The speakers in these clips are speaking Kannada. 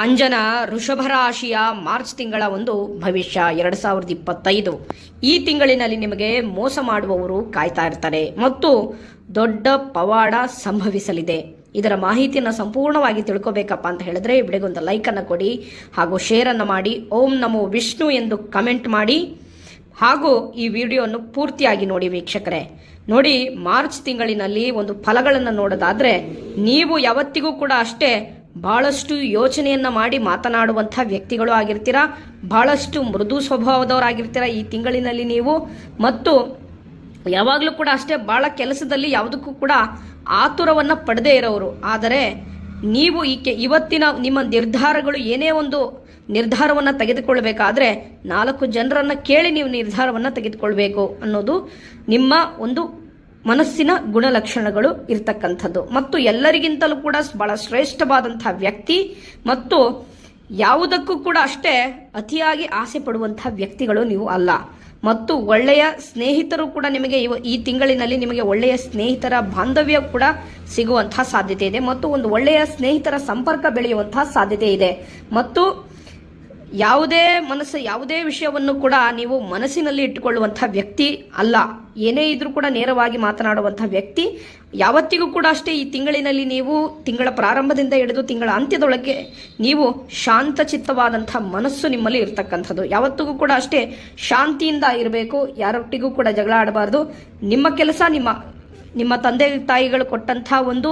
ಅಂಜನ ಋಷಭ ರಾಶಿಯ ಮಾರ್ಚ್ ತಿಂಗಳ ಒಂದು ಭವಿಷ್ಯ ಎರಡು ಸಾವಿರದ ಇಪ್ಪತ್ತೈದು. ಈ ತಿಂಗಳಿನಲ್ಲಿ ನಿಮಗೆ ಮೋಸ ಮಾಡುವವರು ಕಾಯ್ತಾ ಇರ್ತಾರೆ ಮತ್ತು ದೊಡ್ಡ ಪವಾಡ ಸಂಭವಿಸಲಿದೆ. ಇದರ ಮಾಹಿತಿಯನ್ನು ಸಂಪೂರ್ಣವಾಗಿ ತಿಳ್ಕೋಬೇಕಪ್ಪ ಅಂತ ಹೇಳಿದ್ರೆ ಈ ವಿಡಿಯೋಗೊಂದು ಲೈಕನ್ನು ಕೊಡಿ ಹಾಗೂ ಶೇರನ್ನು ಮಾಡಿ. ಓಂ ನಮೋ ವಿಷ್ಣು ಎಂದು ಕಮೆಂಟ್ ಮಾಡಿ. ಹಾಗೂ ಈ ವಿಡಿಯೋವನ್ನು ಪೂರ್ತಿಯಾಗಿ ನೋಡಿ ವೀಕ್ಷಕರೇ. ನೋಡಿ ಮಾರ್ಚ್ ತಿಂಗಳಿನಲ್ಲಿ ಒಂದು ಫಲಗಳನ್ನು ನೋಡೋದಾದ್ರೆ ನೀವು ಯಾವತ್ತಿಗೂ ಕೂಡ ಅಷ್ಟೇ ಬಹಳಷ್ಟು ಯೋಚನೆಯನ್ನು ಮಾಡಿ ಮಾತನಾಡುವಂಥ ವ್ಯಕ್ತಿಗಳು ಆಗಿರ್ತೀರ? ಬಹಳಷ್ಟು ಮೃದು ಸ್ವಭಾವದವರಾಗಿರ್ತೀರಾ ಈ ತಿಂಗಳಿನಲ್ಲಿ ನೀವು? ಮತ್ತು ಯಾವಾಗಲೂ ಕೂಡ ಅಷ್ಟೇ ಬಹಳ ಕೆಲಸದಲ್ಲಿ ಯಾವುದಕ್ಕೂ ಕೂಡ ಆತುರವನ್ನು ಪಡೆದೇ ಇರೋರು. ಆದರೆ ನೀವು ಈ ಇವತ್ತಿನ ನಿಮ್ಮ ನಿರ್ಧಾರಗಳು ಏನೇ ಒಂದು ನಿರ್ಧಾರವನ್ನು ತೆಗೆದುಕೊಳ್ಬೇಕಾದ್ರೆ ನಾಲ್ಕು ಜನರನ್ನು ಕೇಳಿ ನೀವು ನಿರ್ಧಾರವನ್ನು ತೆಗೆದುಕೊಳ್ಬೇಕು ಅನ್ನೋದು ನಿಮ್ಮ ಒಂದು ಮನಸ್ಸಿನ ಗುಣಲಕ್ಷಣಗಳು ಇರ್ತಕ್ಕಂಥದ್ದು. ಮತ್ತು ಎಲ್ಲರಿಗಿಂತಲೂ ಕೂಡ ಬಹಳ ಶ್ರೇಷ್ಠವಾದಂತಹ ವ್ಯಕ್ತಿ ಮತ್ತು ಯಾವುದಕ್ಕೂ ಕೂಡ ಅಷ್ಟೇ ಅತಿಯಾಗಿ ಆಸೆ ಪಡುವಂತಹ ವ್ಯಕ್ತಿಗಳು ನೀವು ಅಲ್ಲ. ಮತ್ತು ಒಳ್ಳೆಯ ಸ್ನೇಹಿತರು ಕೂಡ ನಿಮಗೆ ಈ ತಿಂಗಳಿನಲ್ಲಿ ನಿಮಗೆ ಒಳ್ಳೆಯ ಸ್ನೇಹಿತರ ಬಾಂಧವ್ಯ ಕೂಡ ಸಿಗುವಂತಹ ಸಾಧ್ಯತೆ ಇದೆ. ಮತ್ತು ಒಂದು ಒಳ್ಳೆಯ ಸ್ನೇಹಿತರ ಸಂಪರ್ಕ ಬೆಳೆಯುವಂತಹ ಸಾಧ್ಯತೆ ಇದೆ. ಮತ್ತು ಯಾವುದೇ ಮನಸ್ಸು, ಯಾವುದೇ ವಿಷಯವನ್ನು ಕೂಡ ನೀವು ಮನಸ್ಸಿನಲ್ಲಿ ಇಟ್ಟುಕೊಳ್ಳುವಂತಹ ವ್ಯಕ್ತಿ ಅಲ್ಲ. ಏನೇ ಇದ್ರೂ ಕೂಡ ನೇರವಾಗಿ ಮಾತನಾಡುವಂತಹ ವ್ಯಕ್ತಿ. ಯಾವತ್ತಿಗೂ ಕೂಡ ಅಷ್ಟೇ ಈ ತಿಂಗಳಿನಲ್ಲಿ ನೀವು ತಿಂಗಳ ಪ್ರಾರಂಭದಿಂದ ಹಿಡಿದು ತಿಂಗಳ ಅಂತ್ಯದೊಳಗೆ ನೀವು ಶಾಂತಚಿತ್ತವಾದಂಥ ಮನಸ್ಸು ನಿಮ್ಮಲ್ಲಿ ಇರ್ತಕ್ಕಂಥದ್ದು. ಯಾವತ್ತಿಗೂ ಕೂಡ ಅಷ್ಟೇ ಶಾಂತಿಯಿಂದ ಇರಬೇಕು. ಯಾರೊಟ್ಟಿಗೂ ಕೂಡ ಜಗಳ ಆಡಬಾರ್ದು. ನಿಮ್ಮ ಕೆಲಸ ನಿಮ್ಮ ನಿಮ್ಮ ತಂದೆ ತಾಯಿಗಳು ಕೊಟ್ಟಂತಹ ಒಂದು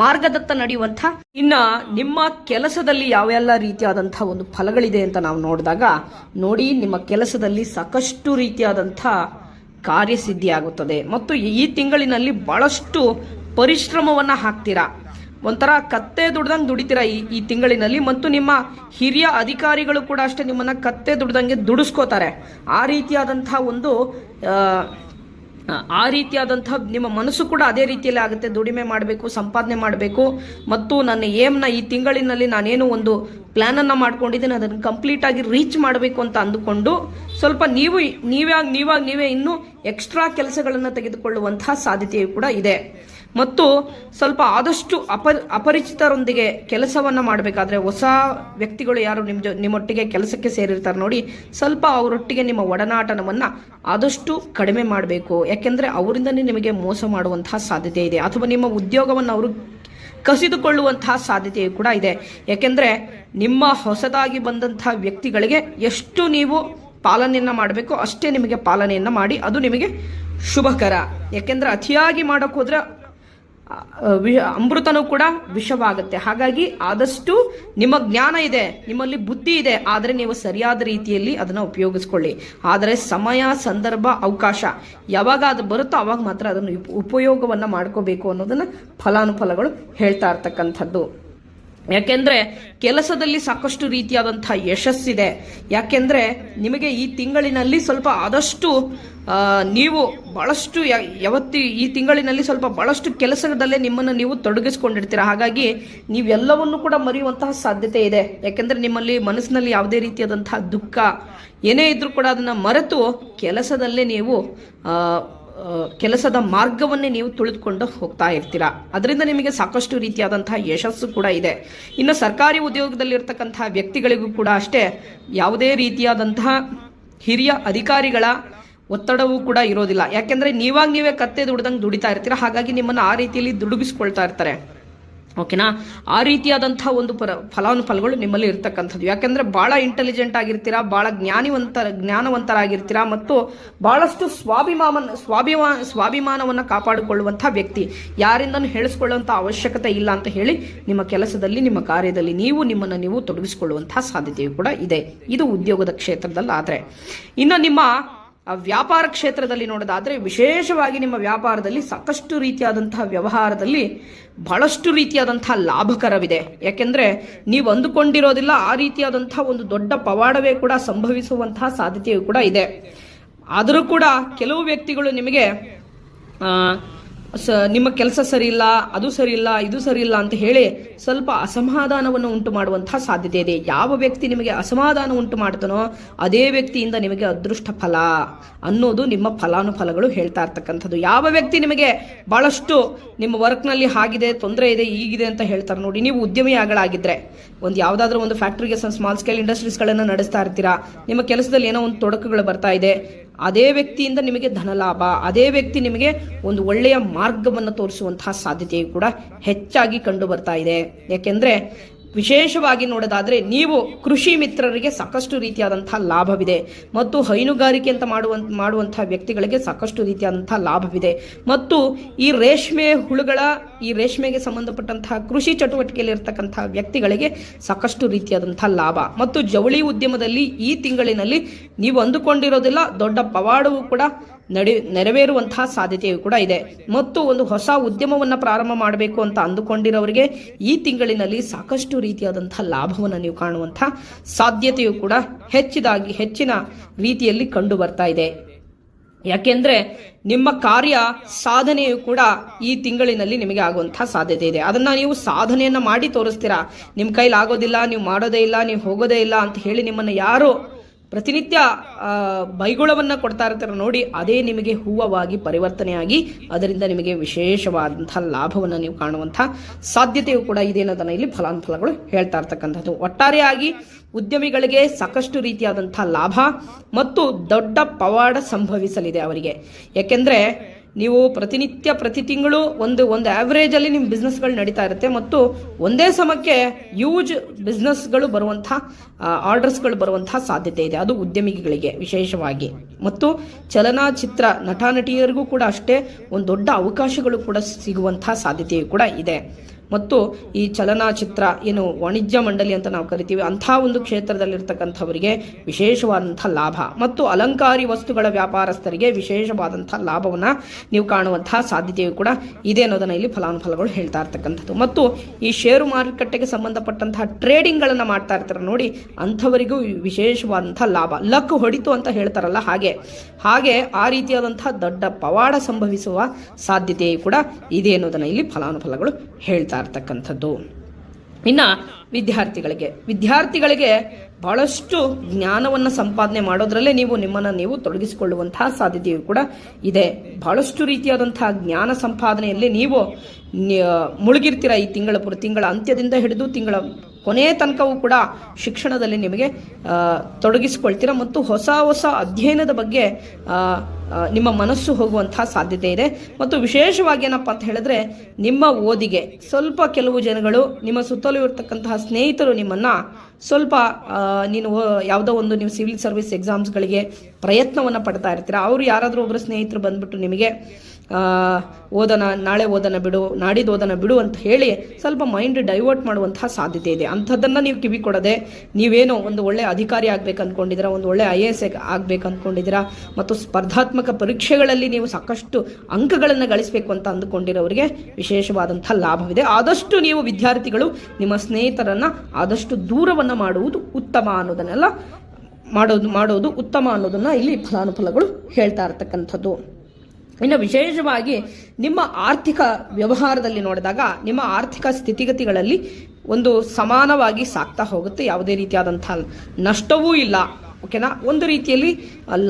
ಮಾರ್ಗದತ್ತ ನಡೆಯುವಂಥ ಇನ್ನ ನಿಮ್ಮ ಕೆಲಸದಲ್ಲಿ ಯಾವೆಲ್ಲ ರೀತಿಯಾದಂತಹ ಒಂದು ಫಲಗಳಿದೆ ಅಂತ ನಾವು ನೋಡಿದಾಗ ನೋಡಿ, ನಿಮ್ಮ ಕೆಲಸದಲ್ಲಿ ಸಾಕಷ್ಟು ರೀತಿಯಾದಂಥ ಕಾರ್ಯಸಿದ್ಧಿ ಆಗುತ್ತದೆ ಮತ್ತು ಈ ತಿಂಗಳಿನಲ್ಲಿ ಬಹಳಷ್ಟು ಪರಿಶ್ರಮವನ್ನ ಹಾಕ್ತೀರಾ? ಒಂಥರ ಕತ್ತೆ ದುಡ್ದಂಗೆ ದುಡಿತೀರಾ ಈ ಈ ತಿಂಗಳಿನಲ್ಲಿ? ಮತ್ತು ನಿಮ್ಮ ಹಿರಿಯ ಅಧಿಕಾರಿಗಳು ಕೂಡ ಅಷ್ಟೇ ನಿಮ್ಮನ್ನ ಕತ್ತೆ ದುಡ್ದಂಗೆ ದುಡಿಸ್ಕೋತಾರೆ. ಆ ರೀತಿಯಾದಂತಹ ಒಂದು ಆ, ರೀತಿಯಾದಂತಹ ನಿಮ್ಮ ಮನಸ್ಸು ಕೂಡ ಅದೇ ರೀತಿಯಲ್ಲಿ ಆಗುತ್ತೆ. ದುಡಿಮೆ ಮಾಡಬೇಕು ಸಂಪಾದನೆ ಮಾಡಬೇಕು. ಮತ್ತು ನನ್ನ ಏಮ್ನ ಈ ತಿಂಗಳಿನಲ್ಲಿ ನಾನೇನು ಒಂದು ಪ್ಲ್ಯಾನನ್ನು ಮಾಡ್ಕೊಂಡಿದ್ದೀನಿ ಅದನ್ನು ಕಂಪ್ಲೀಟ್ ಆಗಿ ರೀಚ್ ಮಾಡಬೇಕು ಅಂತ ಅಂದುಕೊಂಡು ಸ್ವಲ್ಪ ನೀವು ನೀವಾಗ ನೀವಾಗ ನೀವೇ ಇನ್ನೂ ಎಕ್ಸ್ಟ್ರಾ ಕೆಲಸಗಳನ್ನು ತೆಗೆದುಕೊಳ್ಳುವಂತಹ ಸಾಧ್ಯತೆಯು ಕೂಡ ಇದೆ. ಮತ್ತು ಸ್ವಲ್ಪ ಆದಷ್ಟು ಅಪ ಅಪರಿಚಿತರೊಂದಿಗೆ ಕೆಲಸವನ್ನು ಮಾಡಬೇಕಾದ್ರೆ ಹೊಸ ವ್ಯಕ್ತಿಗಳು ಯಾರು ನಿಮ್ಮ ನಿಮ್ಮೊಟ್ಟಿಗೆ ಕೆಲಸಕ್ಕೆ ಸೇರಿರ್ತಾರೆ ನೋಡಿ ಸ್ವಲ್ಪ ಅವರೊಟ್ಟಿಗೆ ನಿಮ್ಮ ಒಡನಾಟನವನ್ನು ಆದಷ್ಟು ಕಡಿಮೆ ಮಾಡಬೇಕು. ಯಾಕೆಂದರೆ ಅವರಿಂದನೇ ನಿಮಗೆ ಮೋಸ ಮಾಡುವಂತಹ ಸಾಧ್ಯತೆ ಇದೆ. ಅಥವಾ ನಿಮ್ಮ ಉದ್ಯೋಗವನ್ನು ಅವರು ಕಸಿದುಕೊಳ್ಳುವಂತಹ ಸಾಧ್ಯತೆಯು ಕೂಡ ಇದೆ. ಯಾಕೆಂದರೆ ನಿಮ್ಮ ಹೊಸದಾಗಿ ಬಂದಂತಹ ವ್ಯಕ್ತಿಗಳಿಗೆ ಎಷ್ಟು ನೀವು ಪಾಲನೆಯನ್ನು ಮಾಡಬೇಕು ಅಷ್ಟೇ ನಿಮಗೆ ಪಾಲನೆಯನ್ನು ಮಾಡಿ ಅದು ನಿಮಗೆ ಶುಭಕರ. ಯಾಕೆಂದರೆ ಅತಿಯಾಗಿ ಮಾಡೋಕೆ ಹೋದ್ರೆ ಆ, ವಿ- ಅಮೃತನೂ ಕೂಡ ವಿಷವಾಗುತ್ತೆ. ಹಾಗಾಗಿ ಆದಷ್ಟು ನಿಮ್ಮ ಜ್ಞಾನ ಇದೆ, ನಿಮ್ಮಲ್ಲಿ ಬುದ್ಧಿ ಇದೆ, ಆದರೆ ನೀವು ಸರಿಯಾದ ರೀತಿಯಲ್ಲಿ ಅದನ್ನು ಉಪಯೋಗಿಸ್ಕೊಳ್ಳಿ. ಆದರೆ ಸಮಯ, ಸಂದರ್ಭ, ಅವಕಾಶ, ಯಾವಾಗ ಅದು ಬರುತ್ತೋ ಅವಾಗ ಮಾತ್ರ ಅದನ್ನು ಉಪಯೋಗವನ್ನು ಮಾಡ್ಕೋಬೇಕು ಅನ್ನೋದನ್ನ ಫಲಾನುಫಲಗಳು ಹೇಳ್ತಾ ಇರ್ತಕ್ಕಂಥದ್ದು. ಯಾಕೆಂದ್ರೆ ಕೆಲಸದಲ್ಲಿ ಸಾಕಷ್ಟು ರೀತಿಯಾದಂತಹ ಯಶಸ್ಸಿದೆ. ಯಾಕೆಂದ್ರೆ ನಿಮಗೆ ಈ ತಿಂಗಳಿನಲ್ಲಿ ಸ್ವಲ್ಪ ಆದಷ್ಟು ನೀವು ಬಹಳಷ್ಟು ಯಾವತ್ತಿ ಈ ತಿಂಗಳಿನಲ್ಲಿ ಸ್ವಲ್ಪ ಬಹಳಷ್ಟು ಕೆಲಸದಲ್ಲೇ ನಿಮ್ಮನ್ನು ನೀವು ತೊಡಗಿಸ್ಕೊಂಡಿರ್ತೀರ. ಹಾಗಾಗಿ ನೀವೆಲ್ಲವನ್ನು ಕೂಡ ಮರೆಯುವಂತಹ ಸಾಧ್ಯತೆ ಇದೆ. ಯಾಕೆಂದ್ರೆ ನಿಮ್ಮಲ್ಲಿ ಮನಸ್ಸಿನಲ್ಲಿ ಯಾವುದೇ ರೀತಿಯಾದಂತಹ ದುಃಖ ಏನೇ ಇದ್ರೂ ಕೂಡ ಅದನ್ನ ಮರೆತು ಕೆಲಸದಲ್ಲೇ ನೀವು ಕೆಲಸದ ಮಾರ್ಗವನ್ನೇ ನೀವು ತುಳಿದುಕೊಂಡು ಹೋಗ್ತಾ ಇರ್ತೀರಾ. ಅದರಿಂದ ನಿಮಗೆ ಸಾಕಷ್ಟು ರೀತಿಯಾದಂತಹ ಯಶಸ್ಸು ಕೂಡ ಇದೆ. ಇನ್ನು ಸರ್ಕಾರಿ ಉದ್ಯೋಗದಲ್ಲಿರ್ತಕ್ಕಂತಹ ವ್ಯಕ್ತಿಗಳಿಗೂ ಕೂಡ ಅಷ್ಟೇ ಯಾವುದೇ ರೀತಿಯಾದಂತಹ ಹಿರಿಯ ಅಧಿಕಾರಿಗಳ ಒತ್ತಡವೂ ಕೂಡ ಇರೋದಿಲ್ಲ. ಯಾಕೆಂದ್ರೆ ನೀವಾಗ ನೀವೇ ಕತ್ತೆ ದುಡ್ದಂಗೆ ದುಡಿತಾ ಇರ್ತೀರಾ. ಹಾಗಾಗಿ ನಿಮ್ಮನ್ನು ಆ ರೀತಿಯಲ್ಲಿ ದುಡುಗಿಸ್ಕೊಳ್ತಾ ಇರ್ತಾರೆ. ಓಕೆನಾ? ಆ ರೀತಿಯಾದಂಥ ಒಂದು ಪರ ಫಲಾನುಫಲಗಳು ನಿಮ್ಮಲ್ಲಿ ಇರ್ತಕ್ಕಂಥದ್ದು. ಯಾಕೆಂದರೆ ಬಹಳ ಇಂಟೆಲಿಜೆಂಟ್ ಆಗಿರ್ತೀರಾ ಬಹಳ ಜ್ಞಾನಿವಂತ ಜ್ಞಾನವಂತರಾಗಿರ್ತೀರಾ ಮತ್ತು ಬಹಳಷ್ಟು ಸ್ವಾಭಿಮಾನ ಸ್ವಾಭಿಮಾನ ಸ್ವಾಭಿಮಾನವನ್ನು ಕಾಪಾಡಿಕೊಳ್ಳುವಂಥ ವ್ಯಕ್ತಿ. ಯಾರಿಂದನೂ ಹೇಳಿಸ್ಕೊಳ್ಳುವಂಥ ಅವಶ್ಯಕತೆ ಇಲ್ಲ ಅಂತ ಹೇಳಿ ನಿಮ್ಮ ಕೆಲಸದಲ್ಲಿ, ನಿಮ್ಮ ಕಾರ್ಯದಲ್ಲಿ ನೀವು ನಿಮ್ಮನ್ನು ನೀವು ತೊಡಗಿಸಿಕೊಳ್ಳುವಂತಹ ಸಾಧ್ಯತೆಯು ಕೂಡ ಇದೆ. ಇದು ಉದ್ಯೋಗದ ಕ್ಷೇತ್ರದಲ್ಲಿ ಆದರೆ ಇನ್ನು ನಿಮ್ಮ ವ್ಯಾಪಾರ ಕ್ಷೇತ್ರದಲ್ಲಿ ನೋಡೋದಾದ್ರೆ ವಿಶೇಷವಾಗಿ ನಿಮ್ಮ ವ್ಯಾಪಾರದಲ್ಲಿ ಸಾಕಷ್ಟು ರೀತಿಯಾದಂತಹ ವ್ಯವಹಾರದಲ್ಲಿ ಬಹಳಷ್ಟು ರೀತಿಯಾದಂತಹ ಲಾಭಕರವಿದೆ. ಯಾಕೆಂದ್ರೆ ನೀವು ಅಂದುಕೊಂಡಿರೋದಿಲ್ಲ ಆ ರೀತಿಯಾದಂತಹ ಒಂದು ದೊಡ್ಡ ಪವಾಡವೇ ಕೂಡ ಸಂಭವಿಸುವಂತಹ ಸಾಧ್ಯತೆಯು ಕೂಡ ಇದೆ. ಆದರೂ ಕೂಡ ಕೆಲವು ವ್ಯಕ್ತಿಗಳು ನಿಮಗೆ ಆ, ಸ, ನಿಮ್ಮ ಕೆಲಸ ಸರಿ ಇಲ್ಲ ಅದು ಸರಿ ಇಲ್ಲ ಇದು ಸರಿ ಇಲ್ಲ ಅಂತ ಹೇಳಿ ಸ್ವಲ್ಪ ಅಸಮಾಧಾನವನ್ನು ಉಂಟು ಮಾಡುವಂತಹ ಸಾಧ್ಯತೆ ಇದೆ. ಯಾವ ವ್ಯಕ್ತಿ ನಿಮಗೆ ಅಸಮಾಧಾನ ಉಂಟು ಮಾಡ್ತಾನೋ ಅದೇ ವ್ಯಕ್ತಿಯಿಂದ ನಿಮಗೆ ಅದೃಷ್ಟ ಫಲ ಅನ್ನೋದು ನಿಮ್ಮ ಫಲಾನುಫಲಗಳು ಹೇಳ್ತಾ ಇರ್ತಕ್ಕಂಥದ್ದು. ಯಾವ ವ್ಯಕ್ತಿ ನಿಮಗೆ ಬಹಳಷ್ಟು ನಿಮ್ಮ ವರ್ಕ್ನಲ್ಲಿ ಹಾಗಿದೆ, ತೊಂದರೆ ಇದೆ ಈಗಿದೆ ಅಂತ ಹೇಳ್ತಾರೆ ನೋಡಿ. ನೀವು ಉದ್ಯಮಿಯಾಗಳಾಗಿದ್ದರೆ ಒಂದು ಯಾವುದಾದ್ರೂ ಒಂದು ಫ್ಯಾಕ್ಟ್ರಿಗೆ ಸ್ಮಾಲ್ ಸ್ಕೇಲ್ ಇಂಡಸ್ಟ್ರೀಸ್ಗಳನ್ನು ನಡೆಸ್ತಾ ಇರ್ತೀರಾ, ನಿಮ್ಮ ಕೆಲಸದಲ್ಲಿ ಏನೋ ಒಂದು ತೊಡಕುಗಳು ಬರ್ತಾ ಇದೆ ಅದೇ ವ್ಯಕ್ತಿಯಿಂದ ನಿಮಗೆ ಧನಲಾಭ, ಅದೇ ವ್ಯಕ್ತಿ ನಿಮಗೆ ಒಂದು ಒಳ್ಳೆಯ ಮಾರ್ಗವನ್ನು ತೋರಿಸುವಂತಹ ಸಾಧ್ಯತೆಯು ಕೂಡ ಹೆಚ್ಚಾಗಿ ಕಂಡು ಬರ್ತಾ ಇದೆ. ಯಾಕೆಂದ್ರೆ ವಿಶೇಷವಾಗಿ ನೋಡೋದಾದ್ರೆ ನೀವು ಕೃಷಿ ಮಿತ್ರರಿಗೆ ಸಾಕಷ್ಟು ರೀತಿಯಾದಂತಹ ಲಾಭವಿದೆ ಮತ್ತು ಹೈನುಗಾರಿಕೆ ಅಂತ ಮಾಡುವಂತ, ಮಾಡುವಂತಹ ವ್ಯಕ್ತಿಗಳಿಗೆ ಸಾಕಷ್ಟು ರೀತಿಯಾದಂತಹ ಲಾಭವಿದೆ. ಮತ್ತು ಈ ರೇಷ್ಮೆ ಹುಳುಗಳ, ಈ ರೇಷ್ಮೆಗೆ ಸಂಬಂಧಪಟ್ಟಂತಹ ಕೃಷಿ ಚಟುವಟಿಕೆಯಲ್ಲಿ ಇರತಕ್ಕಂತಹ ವ್ಯಕ್ತಿಗಳಿಗೆ ಸಾಕಷ್ಟು ರೀತಿಯಾದಂತಹ ಲಾಭ. ಮತ್ತು ಜವಳಿ ಉದ್ಯಮದಲ್ಲಿ ಈ ತಿಂಗಳಿನಲ್ಲಿ ನೀವು ಅಂದುಕೊಂಡಿರೋದಿಲ್ಲ, ದೊಡ್ಡ ಪವಾಡವೂ ಕೂಡ ನಡೆ, ನೆರವೇರುವಂತಹ ಸಾಧ್ಯತೆಯು ಕೂಡ ಇದೆ. ಮತ್ತು ಒಂದು ಹೊಸ ಉದ್ಯಮವನ್ನು ಪ್ರಾರಂಭ ಮಾಡಬೇಕು ಅಂತ ಅಂದುಕೊಂಡಿರೋರಿಗೆ ಈ ತಿಂಗಳಿನಲ್ಲಿ ಸಾಕಷ್ಟು ರೀತಿಯಾದಂತಹ ಲಾಭವನ್ನು ನೀವು ಕಾಣುವಂಥ ಸಾಧ್ಯತೆಯು ಕೂಡ ಹೆಚ್ಚಿದಾಗಿ ಹೆಚ್ಚಿನ ರೀತಿಯಲ್ಲಿ ಕಂಡು ಬರ್ತಾ ಇದೆ. ಯಾಕೆಂದ್ರೆ ನಿಮ್ಮ ಕಾರ್ಯ ಸಾಧನೆಯು ಕೂಡ ಈ ತಿಂಗಳಿನಲ್ಲಿ ನಿಮಗೆ ಆಗುವಂತಹ ಸಾಧ್ಯತೆ ಇದೆ. ಅದನ್ನ ನೀವು ಸಾಧನೆಯನ್ನ ಮಾಡಿ ತೋರಿಸ್ತೀರಾ? ನಿಮ್ಮ ಕೈಲಿ ಆಗೋದಿಲ್ಲ ನೀವು ಮಾಡೋದೇ ಇಲ್ಲ, ನೀವು ಹೋಗೋದೇ ಇಲ್ಲ ಅಂತ ಹೇಳಿ ನಿಮ್ಮನ್ನು ಯಾರು ಪ್ರತಿನಿತ್ಯ ಬೈಗುಳವನ್ನು ಕೊಡ್ತಾ ಇರ್ತಾರೆ ನೋಡಿ, ಅದೇ ನಿಮಗೆ ಹೂವವಾಗಿ ಪರಿವರ್ತನೆಯಾಗಿ, ಅದರಿಂದ ನಿಮಗೆ ವಿಶೇಷವಾದಂತಹ ಲಾಭವನ್ನು ನೀವು ಕಾಣುವಂತಹ ಸಾಧ್ಯತೆಯು ಕೂಡ ಇದೆ ಅನ್ನೋದನ್ನ ಇಲ್ಲಿ ಫಲಾನುಫಲಗಳು ಹೇಳ್ತಾ ಇರ್ತಕ್ಕಂಥದ್ದು. ಒಟ್ಟಾರೆಯಾಗಿ ಉದ್ಯಮಿಗಳಿಗೆ ಸಾಕಷ್ಟು ರೀತಿಯಾದಂತಹ ಲಾಭ ಮತ್ತು ದೊಡ್ಡ ಪವಾಡ ಸಂಭವಿಸಲಿದೆ ಅವರಿಗೆ. ಯಾಕೆಂದ್ರೆ ನೀವು ಪ್ರತಿನಿತ್ಯ, ಪ್ರತಿ ತಿಂಗಳು ಒಂದು ಒಂದು ಆವ್ರೇಜ್ ಅಲ್ಲಿ ನಿಮ್ಮ ಬಿಸ್ನೆಸ್ಗಳು ನಡೀತಾ ಇರುತ್ತೆ ಮತ್ತು ಒಂದೇ ಸಮಕ್ಕೆ ಯೂಜ್ ಬಿಸ್ನೆಸ್ಗಳು ಬರುವಂಥ ಆರ್ಡರ್ಸ್ಗಳು ಬರುವಂತಹ ಸಾಧ್ಯತೆ ಇದೆ. ಅದು ಉದ್ಯಮಿಗಳಿಗೆ ವಿಶೇಷವಾಗಿ. ಮತ್ತು ಚಲನಚಿತ್ರ ನಟ, ನಟಿಯರಿಗೂ ಕೂಡ ಅಷ್ಟೇ, ಒಂದು ದೊಡ್ಡ ಅವಕಾಶಗಳು ಕೂಡ ಸಿಗುವಂತಹ ಸಾಧ್ಯತೆಯು ಕೂಡ ಇದೆ. ಮತ್ತು ಈ ಚಲನಚಿತ್ರ ಏನು ವಾಣಿಜ್ಯ ಮಂಡಳಿ ಅಂತ ನಾವು ಕರಿತೀವಿ, ಅಂಥ ಒಂದು ಕ್ಷೇತ್ರದಲ್ಲಿರ್ತಕ್ಕಂಥವರಿಗೆ ವಿಶೇಷವಾದಂಥ ಲಾಭ. ಮತ್ತು ಅಲಂಕಾರಿ ವಸ್ತುಗಳ ವ್ಯಾಪಾರಸ್ಥರಿಗೆ ವಿಶೇಷವಾದಂಥ ಲಾಭವನ್ನು ನೀವು ಕಾಣುವಂತಹ ಸಾಧ್ಯತೆಯು ಕೂಡ ಇದೆ ಅನ್ನೋದನ್ನು ಇಲ್ಲಿ ಫಲಾನುಫಲಗಳು ಹೇಳ್ತಾ ಇರ್ತಕ್ಕಂಥದ್ದು. ಮತ್ತು ಈ ಷೇರು ಮಾರುಕಟ್ಟೆಗೆ ಸಂಬಂಧಪಟ್ಟಂತಹ ಟ್ರೇಡಿಂಗ್ಗಳನ್ನು ಮಾಡ್ತಾ ಇರ್ತಾರೆ ನೋಡಿ, ಅಂಥವರಿಗೂ ವಿಶೇಷವಾದಂಥ ಲಾಭ. ಲಕ್ ಹೊಡಿತು ಅಂತ ಹೇಳ್ತಾರಲ್ಲ ಹಾಗೆ. ಹಾಗೆ ಆ ರೀತಿಯಾದಂಥ ದೊಡ್ಡ ಪವಾಡ ಸಂಭವಿಸುವ ಸಾಧ್ಯತೆ ಕೂಡ ಇದೆ ಅನ್ನೋದನ್ನು ಇಲ್ಲಿ ಫಲಾನುಫಲಗಳು ಹೇಳ್ತಾ ಇರ್ತಕ್ಕಂಥದ್ದು ಇನ್ನ ವಿದ್ಯಾರ್ಥಿಗಳಿಗೆ ವಿದ್ಯಾರ್ಥಿಗಳಿಗೆ ಬಹಳಷ್ಟು ಜ್ಞಾನವನ್ನು ಸಂಪಾದನೆ ಮಾಡೋದ್ರಲ್ಲೇ ನೀವು ನಿಮ್ಮನ್ನು ನೀವು ತೊಡಗಿಸಿಕೊಳ್ಳುವಂತಹ ಸಾಧ್ಯತೆಯು ಕೂಡ ಇದೆ. ಬಹಳಷ್ಟು ರೀತಿಯಾದಂತಹ ಜ್ಞಾನ ಸಂಪಾದನೆಯಲ್ಲಿ ನೀವು ಮುಳುಗಿರ್ತೀರ ಈ ತಿಂಗಳ ಪುರ ತಿಂಗಳ ಅಂತ್ಯದಿಂದ ಹಿಡಿದು ತಿಂಗಳ ಕೊನೆಯ ತನಕವೂ ಕೂಡ ಶಿಕ್ಷಣದಲ್ಲಿ ನಿಮಗೆ ತೊಡಗಿಸ್ಕೊಳ್ತೀರಾ ಮತ್ತು ಹೊಸ ಹೊಸ ಅಧ್ಯಯನದ ಬಗ್ಗೆ ನಿಮ್ಮ ಮನಸ್ಸು ಹೋಗುವಂತಹ ಸಾಧ್ಯತೆ ಇದೆ. ಮತ್ತು ವಿಶೇಷವಾಗಿ ಏನಪ್ಪ ಅಂತ ಹೇಳಿದ್ರೆ, ನಿಮ್ಮ ಓದಿಗೆ ಸ್ವಲ್ಪ ಕೆಲವು ಜನಗಳು ನಿಮ್ಮ ಸುತ್ತಲೂ ಇರತಕ್ಕಂತಹ ಸ್ನೇಹಿತರು ನಿಮ್ಮನ್ನ ಸ್ವಲ್ಪ ನೀನು ಯಾವುದೋ ಒಂದು ನೀವು ಸಿವಿಲ್ ಸರ್ವಿಸ್ ಎಕ್ಸಾಮ್ಸ್ಗಳಿಗೆ ಪ್ರಯತ್ನವನ್ನು ಪಡ್ತಾ ಇರ್ತೀರಾ. ಅವರು ಯಾರಾದರೂ ಒಬ್ಬರು ಸ್ನೇಹಿತರು ಬಂದ್ಬಿಟ್ಟು ನಿಮಗೆ ಓದನ, ನಾಳೆ ಓದನ ಬಿಡು ನಾಡಿದ್ದು ಓದನ ಬಿಡು ಅಂತ ಹೇಳಿ ಸ್ವಲ್ಪ ಮೈಂಡ್ ಡೈವರ್ಟ್ ಮಾಡುವಂತಹ ಸಾಧ್ಯತೆ ಇದೆ. ಅಂಥದ್ದನ್ನು ನೀವು ಕಿವಿ ಕೊಡದೆ ನೀವೇನೋ ಒಂದು ಒಳ್ಳೆ ಅಧಿಕಾರಿ ಆಗ್ಬೇಕು ಅಂದ್ಕೊಂಡಿದ್ದೀರಾ ಒಂದು ಒಳ್ಳೆ ಐ ಎ ಎಸ್ ಆಗ್ಬೇಕು ಅಂದ್ಕೊಂಡಿದ್ದೀರಾ ಮತ್ತು ಸ್ಪರ್ಧಾತ್ಮಕ ಪರೀಕ್ಷೆಗಳಲ್ಲಿ ನೀವು ಸಾಕಷ್ಟು ಅಂಕಗಳನ್ನು ಗಳಿಸಬೇಕು ಅಂತ ಅಂದುಕೊಂಡಿರೋರಿಗೆ ವಿಶೇಷವಾದಂಥ ಲಾಭವಿದೆ. ಆದಷ್ಟು ನೀವು ವಿದ್ಯಾರ್ಥಿಗಳು ನಿಮ್ಮ ಸ್ನೇಹಿತರನ್ನ ಆದಷ್ಟು ದೂರವನ್ನು ಮಾಡುವುದು ಉತ್ತಮ ಅನ್ನೋದನ್ನೆಲ್ಲ ಮಾಡೋದು ಮಾಡೋದು ಉತ್ತಮ ಅನ್ನೋದನ್ನ ಇಲ್ಲಿ ಫಲಾನುಫಲಗಳು ಹೇಳ್ತಾ ಇರ್ತಕ್ಕಂಥದ್ದು. ಇನ್ನು ವಿಶೇಷವಾಗಿ ನಿಮ್ಮ ಆರ್ಥಿಕ ವ್ಯವಹಾರದಲ್ಲಿ ನೋಡಿದಾಗ ನಿಮ್ಮ ಆರ್ಥಿಕ ಸ್ಥಿತಿಗತಿಗಳಲ್ಲಿ ಒಂದು ಸಮಾನವಾಗಿ ಸಾಕ್ತಾ ಹೋಗುತ್ತೆ. ಯಾವುದೇ ರೀತಿಯಾದಂಥ ನಷ್ಟವೂ ಇಲ್ಲ. ಓಕೆನಾ? ಒಂದು ರೀತಿಯಲ್ಲಿ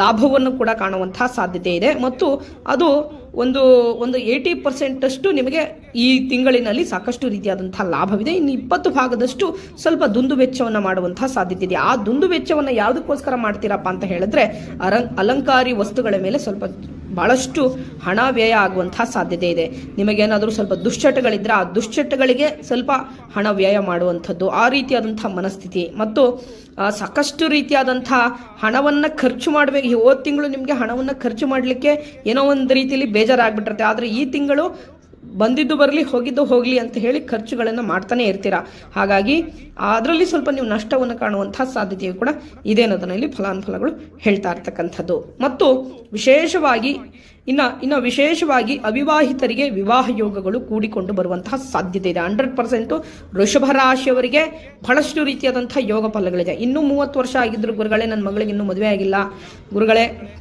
ಲಾಭವನ್ನು ಕೂಡ ಕಾಣುವಂತಹ ಸಾಧ್ಯತೆ ಇದೆ. ಮತ್ತು ಅದು ಒಂದು ಒಂದು ಏಯ್ಟಿ ಪರ್ಸೆಂಟ್ ಅಷ್ಟು ನಿಮಗೆ ಈ ತಿಂಗಳಿನಲ್ಲಿ ಸಾಕಷ್ಟು ರೀತಿಯಾದಂತಹ ಲಾಭವಿದೆ. ಇನ್ನು ಇಪ್ಪತ್ತು ಭಾಗದಷ್ಟು ಸ್ವಲ್ಪ ದುಂದು ವೆಚ್ಚವನ್ನು ಮಾಡುವಂತಹ ಸಾಧ್ಯತೆ ಇದೆ. ಆ ದುಂದು ವೆಚ್ಚವನ್ನು ಯಾವುದಕ್ಕೋಸ್ಕರ ಮಾಡ್ತೀರಪ್ಪ ಅಂತ ಹೇಳಿದ್ರೆ ಅಲಂಕಾರಿ ವಸ್ತುಗಳ ಮೇಲೆ ಸ್ವಲ್ಪ ಬಹಳಷ್ಟು ಹಣ ವ್ಯಯ ಆಗುವಂತಹ ಸಾಧ್ಯತೆ ಇದೆ. ನಿಮಗೇನಾದರೂ ಸ್ವಲ್ಪ ದುಶ್ಚಟಗಳಿದ್ರೆ ಆ ದುಶ್ಚಟಗಳಿಗೆ ಸ್ವಲ್ಪ ಹಣ ವ್ಯಯ ಮಾಡುವಂಥದ್ದು, ಆ ರೀತಿಯಾದಂಥ ಮನಸ್ಥಿತಿ. ಮತ್ತು ಸಾಕಷ್ಟು ರೀತಿಯಾದಂಥ ಹಣವನ್ನು ಖರ್ಚು ಮಾಡಬೇಕು. ಹೋದ ತಿಂಗಳು ನಿಮಗೆ ಹಣವನ್ನು ಖರ್ಚು ಮಾಡಲಿಕ್ಕೆ ಏನೋ ಒಂದು ರೀತಿಯಲ್ಲಿ ಬೇಜಾರಾಗ್ಬಿಟ್ಟಿರುತ್ತೆ. ಆದರೆ ಈ ತಿಂಗಳು ಬಂದಿದ್ದು ಬರಲಿ, ಹೋಗಿದ್ದು ಹೋಗಲಿ ಅಂತ ಹೇಳಿ ಖರ್ಚುಗಳನ್ನು ಮಾಡ್ತಾನೆ ಇರ್ತೀರಾ? ಹಾಗಾಗಿ ಅದರಲ್ಲಿ ಸ್ವಲ್ಪ ನೀವು ನಷ್ಟವನ್ನು ಕಾಣುವಂತಹ ಸಾಧ್ಯತೆಯು ಕೂಡ ಇದೆ ಅನ್ನೋದನ್ನ ಇಲ್ಲಿ ಫಲಾನುಫಲಗಳು ಹೇಳ್ತಾ ಇರ್ತಕ್ಕಂಥದ್ದು. ಮತ್ತು ವಿಶೇಷವಾಗಿ, ಇನ್ನ, ಇನ್ನು ವಿಶೇಷವಾಗಿ ಅವಿವಾಹಿತರಿಗೆ ವಿವಾಹ ಯೋಗಗಳು ಕೂಡಿಕೊಂಡು ಬರುವಂತಹ ಸಾಧ್ಯತೆ ಇದೆ. ಹಂಡ್ರೆಡ್ ಪರ್ಸೆಂಟು ವೃಷಭ ರಾಶಿಯವರಿಗೆ ಬಹಳಷ್ಟು ರೀತಿಯಾದಂಥ ಯೋಗ ಫಲಗಳಿದೆ. ಇನ್ನೂ ಮೂವತ್ತು ವರ್ಷ ಆಗಿದ್ರು ಗುರುಗಳೇ ನನ್ನ ಮಗಳಿಗೆ ಇನ್ನೂ ಮದುವೆ ಆಗಿಲ್ಲ. ಗುರುಗಳೇ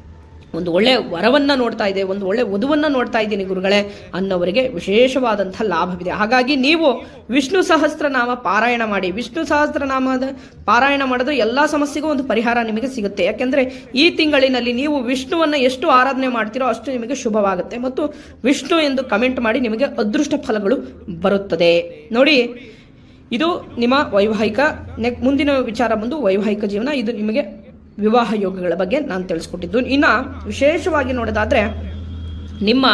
ಒಂದು ಒಳ್ಳೆ ವರವನ್ನ ನೋಡ್ತಾ ಇದೆ, ಒಂದು ಒಳ್ಳೆ ವಧುವನ್ನು ನೋಡ್ತಾ ಇದ್ದೀನಿ ಗುರುಗಳೇ ಅನ್ನೋವರಿಗೆ ವಿಶೇಷವಾದಂಥ ಲಾಭವಿದೆ. ಹಾಗಾಗಿ ನೀವು ವಿಷ್ಣು ಸಹಸ್ರನಾಮ ಪಾರಾಯಣ ಮಾಡಿ. ವಿಷ್ಣು ಸಹಸ್ರನಾಮದ ಪಾರಾಯಣ ಮಾಡಿದ್ರೆ ಎಲ್ಲಾ ಸಮಸ್ಯೆಗೂ ಒಂದು ಪರಿಹಾರ ನಿಮಗೆ ಸಿಗುತ್ತೆ. ಯಾಕೆಂದ್ರೆ ಈ ತಿಂಗಳಿನಲ್ಲಿ ನೀವು ವಿಷ್ಣುವನ್ನ ಎಷ್ಟು ಆರಾಧನೆ ಮಾಡ್ತೀರೋ ಅಷ್ಟು ನಿಮಗೆ ಶುಭವಾಗುತ್ತೆ ಮತ್ತು ವಿಷ್ಣು ಎಂದು ಕಮೆಂಟ್ ಮಾಡಿ ನಿಮಗೆ ಅದೃಷ್ಟ ಫಲಗಳು ಬರುತ್ತದೆ. ನೋಡಿ, ಇದು ನಿಮ್ಮ ವೈವಾಹಿಕ ನೆಕ್ ಮುಂದಿನ ವಿಚಾರ ಬಂದು ವೈವಾಹಿಕ ಜೀವನ. ಇದು ನಿಮಗೆ ವಿವಾಹ ಯೋಗಗಳ ಬಗ್ಗೆ ನಾನು ತಿಳಿಸ್ಕೊಟ್ಟಿದ್ದು. ಇನ್ನು ವಿಶೇಷವಾಗಿ ನೋಡೋದಾದ್ರೆ ನಿಮ್ಮ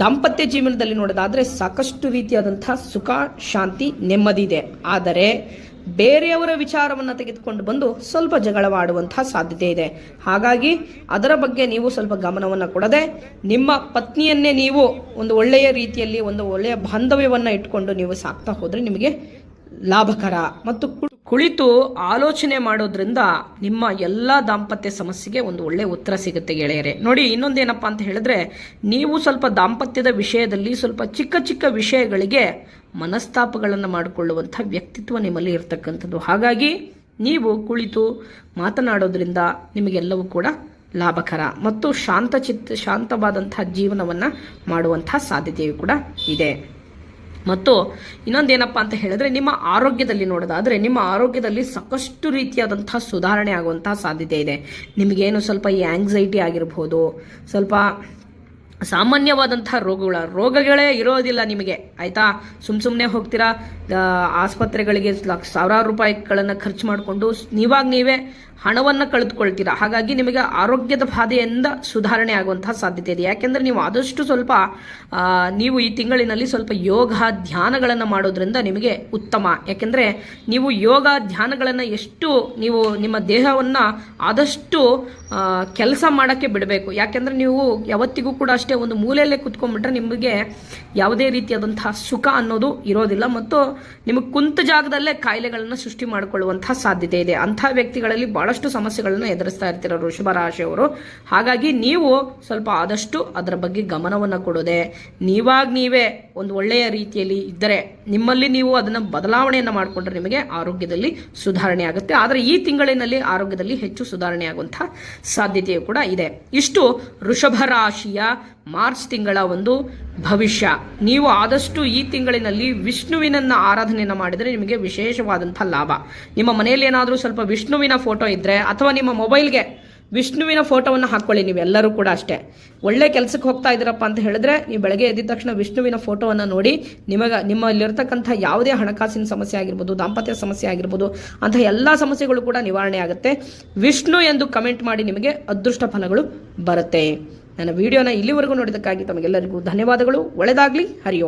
ದಾಂಪತ್ಯ ಜೀವನದಲ್ಲಿ ನೋಡೋದಾದ್ರೆ ಸಾಕಷ್ಟು ರೀತಿಯಾದಂಥ ಸುಖ, ಶಾಂತಿ, ನೆಮ್ಮದಿ ಇದೆ. ಆದರೆ ಬೇರೆಯವರ ವಿಚಾರವನ್ನು ತೆಗೆದುಕೊಂಡು ಬಂದು ಸ್ವಲ್ಪ ಜಗಳವಾಡುವಂತಹ ಸಾಧ್ಯತೆ ಇದೆ. ಹಾಗಾಗಿ ಅದರ ಬಗ್ಗೆ ನೀವು ಸ್ವಲ್ಪ ಗಮನವನ್ನು ಕೊಡದೆ ನಿಮ್ಮ ಪತ್ನಿಯನ್ನೇ ನೀವು ಒಂದು ಒಳ್ಳೆಯ ರೀತಿಯಲ್ಲಿ, ಒಂದು ಒಳ್ಳೆಯ ಬಾಂಧವ್ಯವನ್ನು ಇಟ್ಕೊಂಡು ನೀವು ಸಾಕ್ತಾ ಹೋದರೆ ನಿಮಗೆ ಲಾಭಕರ ಮತ್ತು ಕುಳಿತು ಆಲೋಚನೆ ಮಾಡೋದ್ರಿಂದ ನಿಮ್ಮ ಎಲ್ಲ ದಾಂಪತ್ಯ ಸಮಸ್ಯೆಗೆ ಒಂದು ಒಳ್ಳೆ ಉತ್ತರ ಸಿಗುತ್ತೆ ಗೆಳೆಯರೆ. ನೋಡಿ, ಇನ್ನೊಂದೇನಪ್ಪ ಅಂತ ಹೇಳಿದ್ರೆ, ನೀವು ಸ್ವಲ್ಪ ದಾಂಪತ್ಯದ ವಿಷಯದಲ್ಲಿ ಸ್ವಲ್ಪ ಚಿಕ್ಕ ಚಿಕ್ಕ ವಿಷಯಗಳಿಗೆ ಮನಸ್ತಾಪಗಳನ್ನು ಮಾಡಿಕೊಳ್ಳುವಂಥ ವ್ಯಕ್ತಿತ್ವ ನಿಮ್ಮಲ್ಲಿ ಇರತಕ್ಕಂಥದ್ದು. ಹಾಗಾಗಿ, ನೀವು ಕುಳಿತು ಮಾತನಾಡೋದ್ರಿಂದ ನಿಮಗೆಲ್ಲವೂ ಕೂಡ ಲಾಭಕರ ಮತ್ತು ಶಾಂತ ಚಿತ್ತ ಶಾಂತವಾದಂತಹ ಜೀವನವನ್ನು ಮಾಡುವಂಥ ಸಾಧ್ಯತೆಯು ಕೂಡ ಇದೆ. ಮತ್ತು ಇನ್ನೊಂದೇನಪ್ಪ ಅಂತ ಹೇಳಿದ್ರೆ ನಿಮ್ಮ ಆರೋಗ್ಯದಲ್ಲಿ ನೋಡೋದಾದ್ರೆ ನಿಮ್ಮ ಆರೋಗ್ಯದಲ್ಲಿ ಸಾಕಷ್ಟು ರೀತಿಯಾದಂತಹ ಸುಧಾರಣೆ ಆಗುವಂತಹ ಸಾಧ್ಯತೆ ಇದೆ. ನಿಮಗೇನು ಸ್ವಲ್ಪ ಈ ಆಂಗ್ಸೈಟಿ ಆಗಿರ್ಬೋದು, ಸ್ವಲ್ಪ ಸಾಮಾನ್ಯವಾದಂತಹ ರೋಗಗಳ, ರೋಗಗಳೇ ಇರೋದಿಲ್ಲ ನಿಮಗೆ, ಆಯಿತಾ? ಸುಮ್ ಸುಮ್ಮನೆ ಹೋಗ್ತೀರಾ ಆಸ್ಪತ್ರೆಗಳಿಗೆ ಸಾವಿರಾರು ರೂಪಾಯಿಗಳನ್ನು ಖರ್ಚು ಮಾಡಿಕೊಂಡು ನೀವಾಗ ನೀವೇ ಹಣವನ್ನು ಕಳೆದುಕೊಳ್ತೀರಾ? ಹಾಗಾಗಿ ನಿಮಗೆ ಆರೋಗ್ಯದ ಬಾಧೆಯಿಂದ ಸುಧಾರಣೆ ಆಗುವಂತಹ ಸಾಧ್ಯತೆ ಇದೆ. ಯಾಕೆಂದ್ರೆ ನೀವು ಆದಷ್ಟು ಸ್ವಲ್ಪ ನೀವು ಈ ತಿಂಗಳಿನಲ್ಲಿ ಸ್ವಲ್ಪ ಯೋಗ ಧ್ಯಾನಗಳನ್ನು ಮಾಡೋದ್ರಿಂದ ನಿಮಗೆ ಉತ್ತಮ. ಯಾಕೆಂದ್ರೆ ನೀವು ಯೋಗ ಧ್ಯಾನಗಳನ್ನು ಎಷ್ಟು ನೀವು ನಿಮ್ಮ ದೇಹವನ್ನು ಆದಷ್ಟು ಕೆಲಸ ಮಾಡೋಕ್ಕೆ ಬಿಡಬೇಕು. ಯಾಕೆಂದ್ರೆ ನೀವು ಯಾವತ್ತಿಗೂ ಕೂಡ ಅಷ್ಟೇ ಒಂದು ಮೂಲೆಯಲ್ಲೇ ಕುತ್ಕೊಂಡ್ಬಿಟ್ರೆ ನಿಮಗೆ ಯಾವುದೇ ರೀತಿಯಾದಂತಹ ಸುಖ ಅನ್ನೋದು ಇರೋದಿಲ್ಲ ಮತ್ತು ನಿಮಗೆ ಕುಂತ ಜಾಗದಲ್ಲೇ ಕಾಯಿಲೆಗಳನ್ನು ಸೃಷ್ಟಿ ಮಾಡಿಕೊಳ್ಳುವಂತಹ ಸಾಧ್ಯತೆ ಇದೆ. ಅಂಥ ವ್ಯಕ್ತಿಗಳಲ್ಲಿ ಬಹಳಷ್ಟು ಸಮಸ್ಯೆಗಳನ್ನು ಎದುರಿಸ್ತಾ ಇರ್ತೀರ ವೃಷಭ ರಾಶಿಯವರು ಹಾಗಾಗಿ ನೀವು ಸ್ವಲ್ಪ ಆದಷ್ಟು ಅದರ ಬಗ್ಗೆ ಗಮನವನ್ನು ಕೊಡೋದೆ, ನೀವಾಗ ನೀವೇ ಒಂದು ಒಳ್ಳೆಯ ರೀತಿಯಲ್ಲಿ ಇದ್ದರೆ ನಿಮ್ಮಲ್ಲಿ ನೀವು ಅದನ್ನು ಬದಲಾವಣೆಯನ್ನು ಮಾಡಿಕೊಂಡ್ರೆ ನಿಮಗೆ ಆರೋಗ್ಯದಲ್ಲಿ ಸುಧಾರಣೆ ಆಗುತ್ತೆ. ಆದರೆ ಈ ತಿಂಗಳಿನಲ್ಲಿ ಆರೋಗ್ಯದಲ್ಲಿ ಹೆಚ್ಚು ಸುಧಾರಣೆ ಆಗುವಂತಹ ಸಾಧ್ಯತೆಯು ಕೂಡ ಇದೆ. ಇಷ್ಟು ವೃಷಭ ರಾಶಿಯ ಮಾರ್ಚ್ ತಿಂಗಳ ಒಂದು ಭವಿಷ್ಯ. ನೀವು ಆದಷ್ಟು ಈ ತಿಂಗಳಿನಲ್ಲಿ ವಿಷ್ಣುವಿನನ್ನ ಆರಾಧನೆಯನ್ನು ಮಾಡಿದರೆ ನಿಮಗೆ ವಿಶೇಷವಾದಂಥ ಲಾಭ. ನಿಮ್ಮ ಮನೆಯಲ್ಲಿ ಏನಾದರೂ ಸ್ವಲ್ಪ ವಿಷ್ಣುವಿನ ಫೋಟೋ ಇದ್ದರೆ ಅಥವಾ ನಿಮ್ಮ ಮೊಬೈಲ್ಗೆ ವಿಷ್ಣುವಿನ ಫೋಟೋವನ್ನು ಹಾಕ್ಕೊಳ್ಳಿ ನೀವೆಲ್ಲರೂ ಕೂಡ ಅಷ್ಟೇ. ಒಳ್ಳೆ ಕೆಲಸಕ್ಕೆ ಹೋಗ್ತಾ ಇದ್ದೀರಪ್ಪ ಅಂತ ಹೇಳಿದ್ರೆ ನೀವು ಬೆಳಗ್ಗೆ ಎದ್ದ ತಕ್ಷಣ ವಿಷ್ಣುವಿನ ಫೋಟೋವನ್ನು ನೋಡಿ ನಿಮಗೆ ನಿಮ್ಮಲ್ಲಿರ್ತಕ್ಕಂಥ ಯಾವುದೇ ಹಣಕಾಸಿನ ಸಮಸ್ಯೆ ಆಗಿರ್ಬೋದು, ದಾಂಪತ್ಯ ಸಮಸ್ಯೆ ಆಗಿರ್ಬೋದು ಅಂತ ಎಲ್ಲ ಸಮಸ್ಯೆಗಳು ಕೂಡ ನಿವಾರಣೆ ಆಗುತ್ತೆ. ವಿಷ್ಣು ಎಂದು ಕಮೆಂಟ್ ಮಾಡಿ ನಿಮಗೆ ಅದೃಷ್ಟ ಫಲಗಳು ಬರುತ್ತೆ. ನನ್ನ ವಿಡಿಯೋನ ಇಲ್ಲಿವರೆಗೂ ನೋಡಿದ್ದಕ್ಕಾಗಿ ತಮಗೆಲ್ಲರಿಗೂ ಧನ್ಯವಾದಗಳು. ಒಳ್ಳೆಯದಾಗಲಿ. ಹರಿ